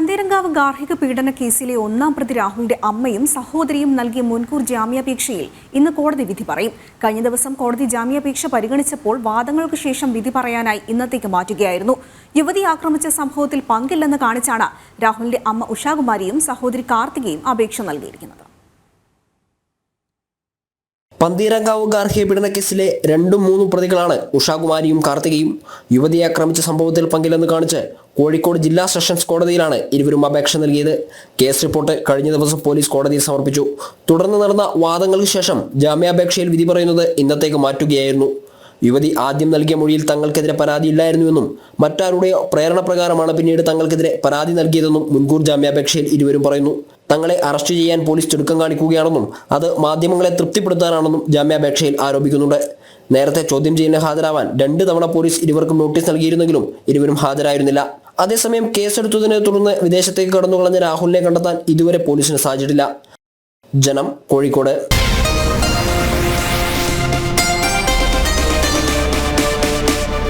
പന്തീരങ്കാവ് ഗാർഹിക പീഡന കേസിലെ ഒന്നാം പ്രതി രാഹുലിന്റെ അമ്മയും സഹോദരിയും നൽകിയ മുൻകൂർ ജാമ്യാപേക്ഷയിൽ ഇന്ന് കോടതി വിധി പറയും. കഴിഞ്ഞ ദിവസം കോടതി ജാമ്യാപേക്ഷ പരിഗണിച്ചപ്പോൾ വാദങ്ങൾക്ക് ശേഷം വിധി പറയാനായി ഇന്നത്തേക്ക് മാറ്റുകയായിരുന്നു. യുവതി ആക്രമിച്ച സംഭവത്തിൽ പങ്കില്ലെന്ന് കാണിച്ചാണ് രാഹുലിന്റെ അമ്മ ഉഷാകുമാരിയും സഹോദരി കാർത്തികയും അപേക്ഷ നൽകിയിരിക്കുന്നത്. പന്തീരങ്കാവ് ഗാർഹിക പീഡന കേസിലെ രണ്ടും മൂന്നും പ്രതികളാണ് ഉഷാകുമാരിയും കാർത്തികയും യുവതിയെ ആക്രമിച്ച സംഭവത്തിൽ പങ്കില്ലെന്ന് കാണിച്ച് കോഴിക്കോട് ജില്ലാ സെഷൻസ് കോടതിയിലാണ് ഇരുവരും അപേക്ഷ നൽകിയത്. കേസ് റിപ്പോർട്ട് കഴിഞ്ഞ ദിവസം പോലീസ് കോടതിയിൽ സമർപ്പിച്ചു. തുടർന്ന് നടന്ന വാദങ്ങൾക്ക് ശേഷം ജാമ്യാപേക്ഷയിൽ വിധി പറയുന്നത് ഇന്നത്തേക്ക് മാറ്റുകയായിരുന്നു. യുവതി ആദ്യം നൽകിയ മൊഴിയിൽ തങ്ങൾക്കെതിരെ പരാതിയില്ലായിരുന്നുവെന്നും മറ്റാരുടെയോ പ്രേരണ പ്രകാരമാണ് പിന്നീട് തങ്ങൾക്കെതിരെ പരാതി നൽകിയതെന്നും മുൻകൂർ ജാമ്യാപേക്ഷയിൽ ഇരുവരും പറയുന്നു. തങ്ങളെ അറസ്റ്റ് ചെയ്യാൻ പോലീസ് ചുരുക്കം കാണിക്കുകയാണെന്നും അത് മാധ്യമങ്ങളെ തൃപ്തിപ്പെടുത്താനാണെന്നും ജാമ്യാപേക്ഷയിൽ ആരോപിക്കുന്നുണ്ട്. നേരത്തെ ചോദ്യം ചെയ്യലിന് ഹാജരാവാൻ രണ്ട് തവണ പോലീസ് ഇരുവർക്കും നോട്ടീസ് നൽകിയിരുന്നെങ്കിലും ഇരുവരും ഹാജരായിരുന്നില്ല. അതേസമയം കേസെടുത്തതിനെ തുടർന്ന് വിദേശത്തേക്ക് കടന്നുകളഞ്ഞ രാഹുലിനെ കണ്ടെത്താൻ ഇതുവരെ പോലീസിന് സാധിച്ചിട്ടില്ല. ജനം കോഴിക്കോട്.